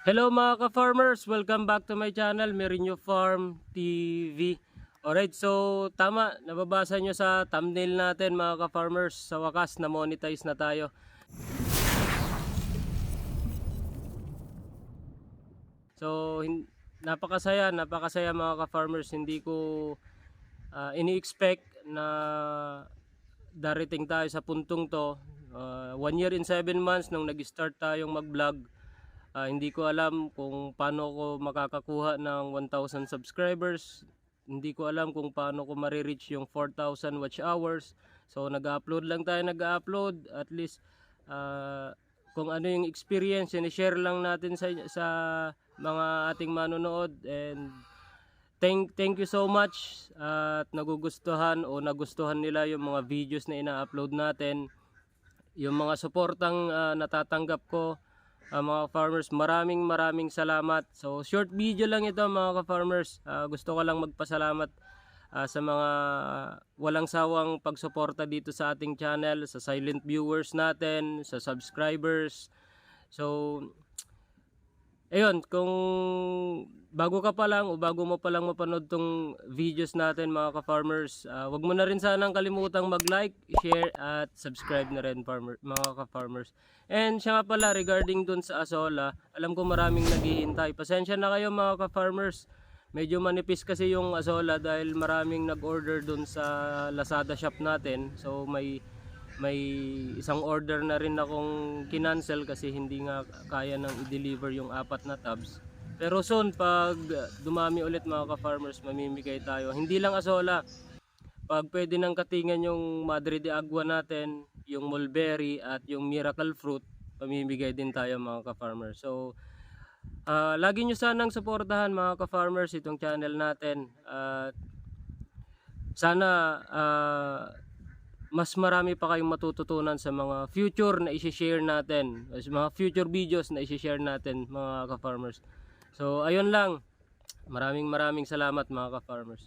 Hello mga ka-farmers! Welcome back to my channel, Merinyo Farm TV. Alright, so tama, nababasa nyo sa thumbnail natin mga ka-farmers. Sa wakas, na-monetize na tayo. So, napakasaya, napakasaya mga ka-farmers. Hindi ko ah, ini-expect na darating tayo sa puntong to. Ah, one year and seven months nung nag-start tayong mag-vlog. Ah, hindi ko alam kung paano ko makakakuha ng 1,000 subscribers. Hindi ko alam kung paano ko marireach yung 4,000 watch hours. So nag-upload lang tayo, nag-upload. At least ah, kung ano yung experience, share lang natin sa, sa mga ating manonood. And thank, thank you so much at nagugustuhan o nagustuhan nila yung mga videos na ina-upload natin. Yung mga suportang ah, natatanggap ko Ah, mga farmers, maraming maraming salamat. So, short video lang ito mga ka-farmers. Ah, gusto ko lang magpasalamat ah, sa mga walang sawang pagsuporta dito sa ating channel, sa silent viewers natin, sa subscribers. So, ayun, kung bago ka pa lang o bago mo pa lang mapanood tong videos natin mga ka-farmers, ah, wag mo na rin sanang kalimutang mag-like, share at subscribe na rin farmer, mga ka-farmers. And siya nga pala regarding dun sa Asola, alam ko maraming naghihintay. Pasensya na kayo mga ka-farmers. Medyo manipis kasi yung Asola dahil maraming nag-order dun sa Lazada shop natin. So may may isang order na rin akong kinancel kasi hindi nga kaya nang i-deliver yung apat na tabs. Pero soon pag dumami ulit mga ka-farmers, mamimigay tayo. Hindi lang Asola. Pag pwede nang katingan yung Madre de Agua natin, yung mulberry at yung miracle fruit, pamimigay din tayo mga ka-farmers. So, ah, lagi nyo sanang suportahan mga ka-farmers itong channel natin. At sana ah, mas marami pa kayong matututunan sa mga future na i-share natin. Sa mga future videos na i-share natin mga ka-farmers. So, ayun lang. Maraming maraming salamat mga ka-farmers.